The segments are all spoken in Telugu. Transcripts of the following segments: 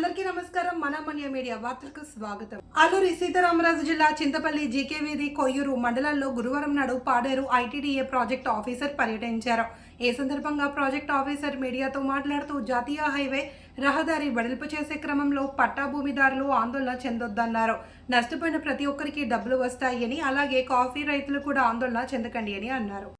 మాన్య మీడియా వార్తలకు స్వాగతం. అల్లూరి సీతారామరాజు జిల్లా చింతపల్లి జీకే వీధి కొయ్యూరు మండలాల్లో గురువారం నాడు పాడేరు ఐటీడీఏ ప్రాజెక్ట్ ఆఫీసర్ పర్యటించారు. ఈ సందర్భంగా ప్రాజెక్ట్ ఆఫీసర్ మీడియాతో మాట్లాడుతూ జాతీయ హైవే రహదారి వెడల్పు చేసే క్రమంలో పట్టా భూమిదారులు ఆందోళన చెందొద్దన్నారు. నష్టపోయిన ప్రతి ఒక్కరికి డబ్బులు వస్తాయని అలాగే కాఫీ రైతులు కూడా ఆందోళన చెందకండి అని అన్నారు.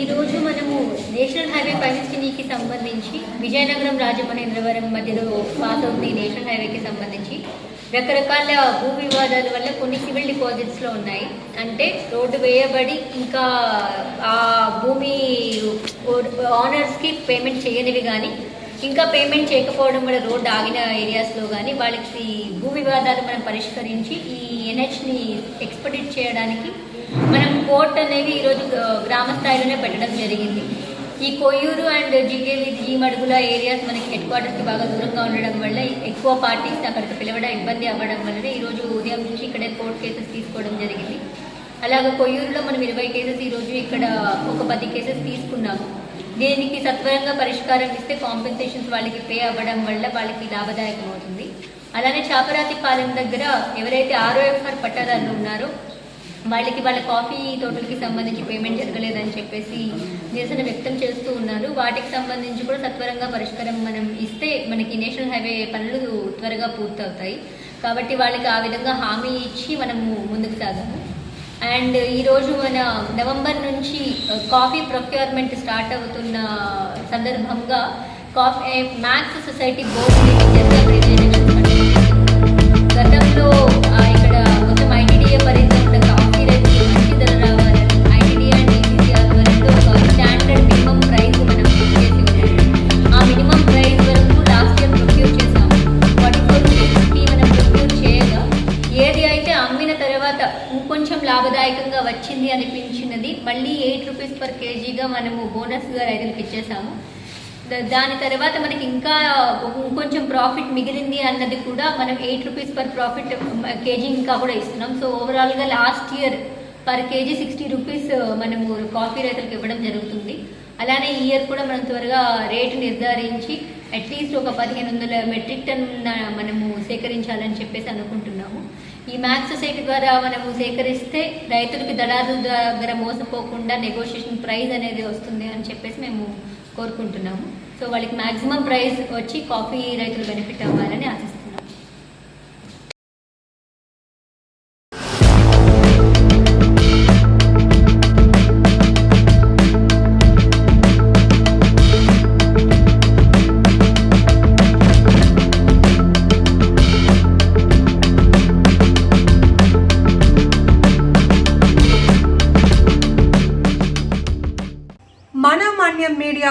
ఈరోజు మనము నేషనల్ హైవే పరిస్థితికి సంబంధించి విజయనగరం రాజమహేంద్రవరం మధ్యలో పాస్ అవుతుంది నేషనల్ హైవేకి సంబంధించి. రకరకాల భూ వివాదాల వల్ల కొన్ని సివిల్ డిపాజిట్స్లో ఉన్నాయి. అంటే రోడ్డు వేయబడి ఇంకా ఆ భూమి ఆనర్స్కి పేమెంట్ చేయనివి కానీ ఇంకా పేమెంట్ చేయకపోవడం వల్ల రోడ్డు ఆగిన ఏరియాస్లో కానీ వాళ్ళకి భూ వివాదాలు మనం పరిష్కరించి ఈ ఎన్హెచ్ని ఎక్స్పడిట్ చేయడానికి మనం కోర్ట్ అనేవి ఈరోజు గ్రామ స్థాయిలోనే పెట్టడం జరిగింది. ఈ కొయ్యూరు అండ్ జిగేవి జీ మడుగుల ఏరియాస్ మనకి హెడ్ క్వార్టర్స్కి బాగా దూరంగా ఉండడం వల్ల ఎక్కువ పార్టీస్ అక్కడికి పిలవడం ఇబ్బంది అవ్వడం వల్లనే ఈరోజు ఉదయం నుంచి ఇక్కడే కోర్ట్ కేసెస్ తీసుకోవడం జరిగింది. అలాగే కొయ్యూరులో మనం ఇరవై కేసెస్ ఈరోజు ఇక్కడ ఒక పది కేసెస్ తీసుకున్నాము. దీనికి సత్వరంగా పరిష్కారం ఇస్తే కాంపెన్సేషన్స్ వాళ్ళకి పే అవ్వడం వల్ల వాళ్ళకి లాభదాయకం అవుతుంది అలానే చాపరాతి పాలెం దగ్గర ఎవరైతే ఆర్ఓఎఫ్ఆర్ పట్టాదారులు ఉన్నారో వాళ్ళకి వాళ్ళ కాఫీ తోటలకి సంబంధించి పేమెంట్ జరగలేదని చెప్పేసి నిరసన వ్యక్తం చేస్తూ ఉన్నారు. వాటికి సంబంధించి కూడా సత్వరంగా పరిష్కారం మనం ఇస్తే మనకి నేషనల్ హైవే పనులు త్వరగా పూర్తవుతాయి. కాబట్టి వాళ్ళకి ఆ విధంగా హామీ ఇచ్చి మనము ముందుకు సాగాము. అండ్ ఈరోజు మన నవంబర్ నుంచి కాఫీ ప్రొక్యూర్మెంట్ స్టార్ట్ అవుతున్న సందర్భంగా కాఫీ మ్యాథ్స్ సొసైటీ బోర్డు గతంలో తర్వాత ఇంకొంచెం లాభదాయకంగా వచ్చింది అనిపించినది. మళ్ళీ ఎయిట్ రూపీస్ పర్ కేజీగా మనము బోనస్గా రైతులకు ఇచ్చేసాము. దాని తర్వాత మనకి ఇంకా ఇంకొంచెం ప్రాఫిట్ మిగిలింది అన్నది కూడా మనం eight rupees per profit kg ఇంకా కూడా ఇస్తున్నాం. సో ఓవరాల్గా last year per kg sixty rupees మనము కాఫీ రైతులకు ఇవ్వడం జరుగుతుంది. అలానే ఈ ఇయర్ కూడా మనం త్వరగా రేటు నిర్ధారించి అట్లీస్ట్ ఒక పదిహేను వందల మెట్రిక్ టన్ మనము సేకరించాలని చెప్పేసి అనుకుంటున్నాము. ఈ మ్యాథ్స్ సొసైటీ ద్వారా మనము సేకరిస్తే రైతులకి దళారుల దగ్గర మోసపోకుండా నెగోషియేషన్ ప్రైజ్ అనేది వస్తుంది అని చెప్పేసి మేము కోరుకుంటున్నాము. సో వాళ్ళకి మ్యాక్సిమం ప్రైస్ వచ్చి కాఫీ రైతులు బెనిఫిట్ అవ్వాలని ఆశిస్తున్నాం